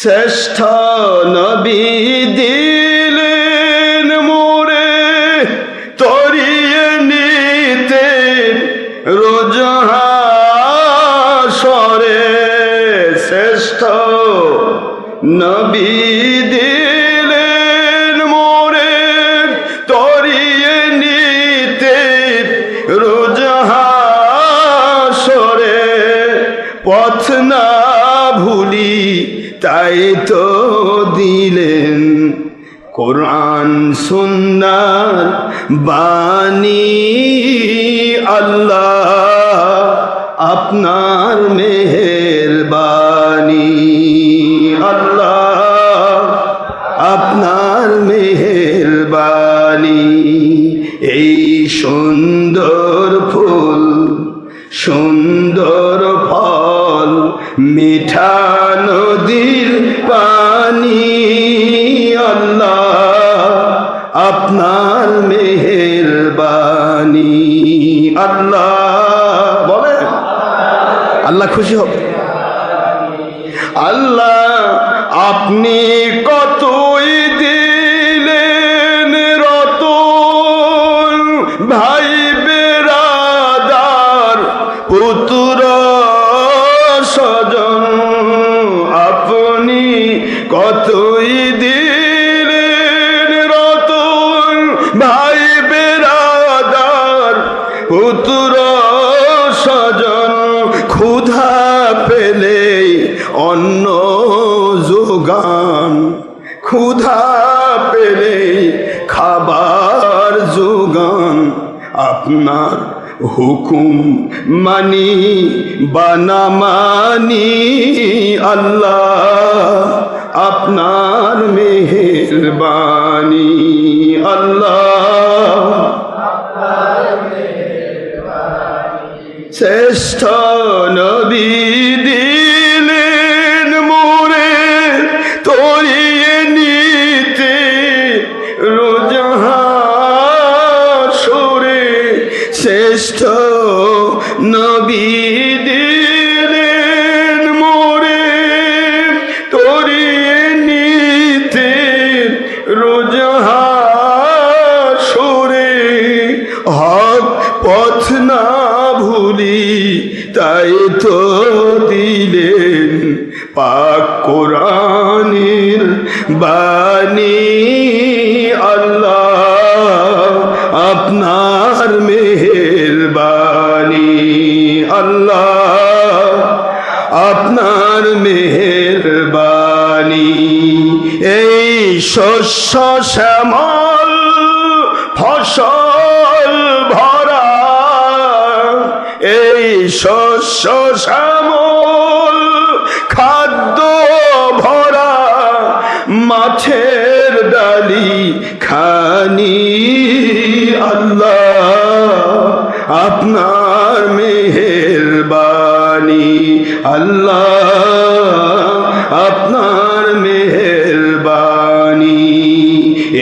শ্রেষ্ঠ নবী দিলেন মোরে তরিয়ে নিতে রোজহাসরে শ্রেষ্ঠ নবী তাই তো দিলেন কোরআন সুন্দর বাণী আল্লাহ আপনার মেহেরবানি আল্লাহ আপনার মেহেরবানি এই সুন্দর ফুল, সুন্দর ফল, মিঠা আল্লাহ। বলে আল্লাহ খুশি হবে আল্লাহ, আপনি কতই দিলেন রত ভাই বেরাদার, পুতুর স্বজন, আপনি কতই দিলেন পুত্র স্বজন ক্ষুধা পেলে অন্ন যোগান। ক্ষুধা পেলে খাবার যোগান। আপনার হুকুম মানি বানা মানি আল্লাহ। আপনার মেহেরবানি শ্রেষ্ঠ তো দিলেন পাক কোরআনের বাণী। আল্লাহ আপনার মেহেরবানি আল্লাহ আপনার মেহেরবানি এই শস্য শ্যামল শস্য শ্যামল, খাদ্য ভরা, মাছের ডালি খানি আল্লাহ, আপনার মেহের মেহেরবানি আল্লাহ, আপনার মেহেরবানি,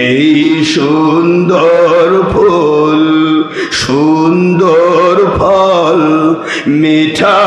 এই সুন্দর ফুল সুন্দর ফল মিঠা